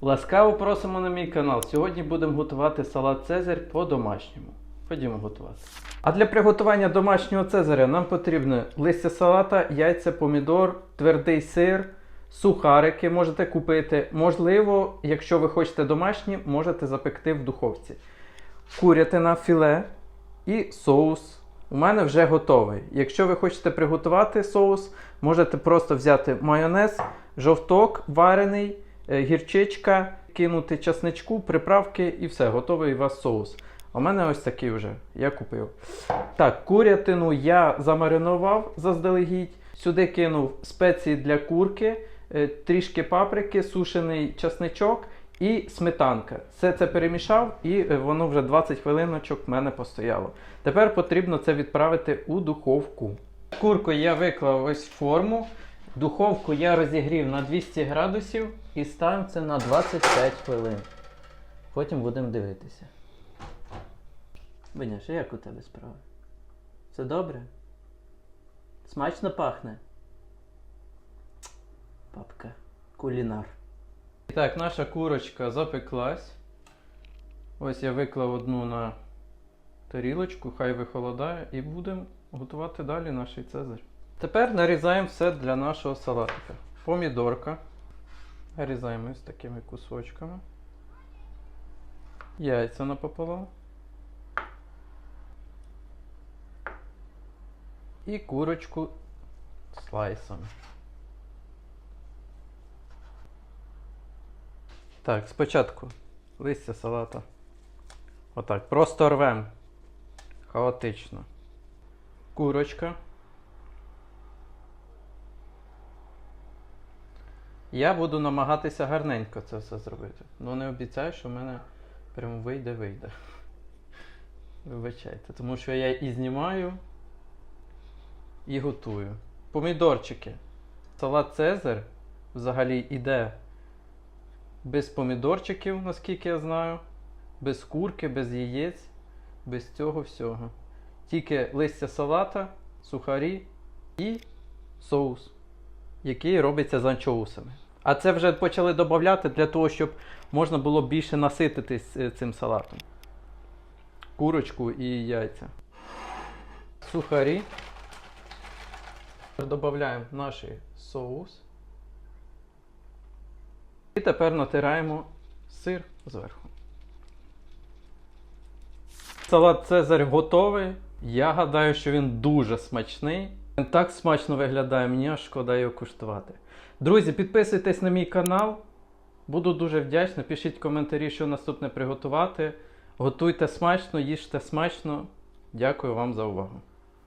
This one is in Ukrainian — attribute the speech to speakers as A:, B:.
A: Ласкаво просимо на мій канал. Сьогодні будемо готувати салат Цезарь по-домашньому. Ходімо готувати. А для приготування домашнього цезаря нам потрібно листя салата, яйця, помідор, твердий сир, сухарики можете купити. Можливо, якщо ви хочете домашні, можете запекти в духовці. Курятина філе і соус. У мене вже готовий. Якщо ви хочете приготувати соус, можете просто взяти майонез, жовток варений, гірчичка, кинути часничку, приправки і все, готовий у вас соус. У мене ось такий вже, я купив. Так, курятину я замаринував заздалегідь. Сюди кинув спеції для курки, е, трішки паприки, сушений часничок і сметанка. Все це перемішав і е, воно вже 20 хвилиночок в мене постояло. Тепер потрібно це відправити у духовку. Курку я виклав ось в форму. Духовку я розігрів на 200 градусів і ставимо це на 25 хвилин. Потім будемо дивитися. Виняш, як у тебе справи? Все добре? Смачно пахне? Папка. Кулінар. І так, наша курочка запеклась. Ось я виклав одну на тарілочку, хай вихолодає, і будемо готувати далі наш цезарь. Тепер нарізаємо все для нашого салатика. Помідорка. Нарізаємо ось такими кусочками. Яйця напополам. І курочку слайсами. Так, спочатку листя салата. Отак. Просто рвем. Хаотично. Курочка. Я буду намагатися гарненько це все зробити. Ну не обіцяю, що в мене прямо вийде-вийде. Вибачайте, тому що я і знімаю, і готую. Помідорчики. Салат Цезар взагалі іде без помідорчиків, наскільки я знаю, без курки, без яєць, без цього всього. Тільки листя салата, сухарі і соус, який робиться з анчоусами. А це вже почали додати для того, щоб можна було більше насититись е, цим салатом. Курочку і яйця. Сухарі. Додаємо наш соус. І тепер натираємо сир зверху. Салат Цезарь готовий. Я гадаю, що він дуже смачний. Так смачно виглядає, мені аж шкода його куштувати. Друзі, підписуйтесь на мій канал. Буду дуже вдячний. Пишіть коментарі, що наступне приготувати. Готуйте смачно, їжте смачно. Дякую вам за увагу.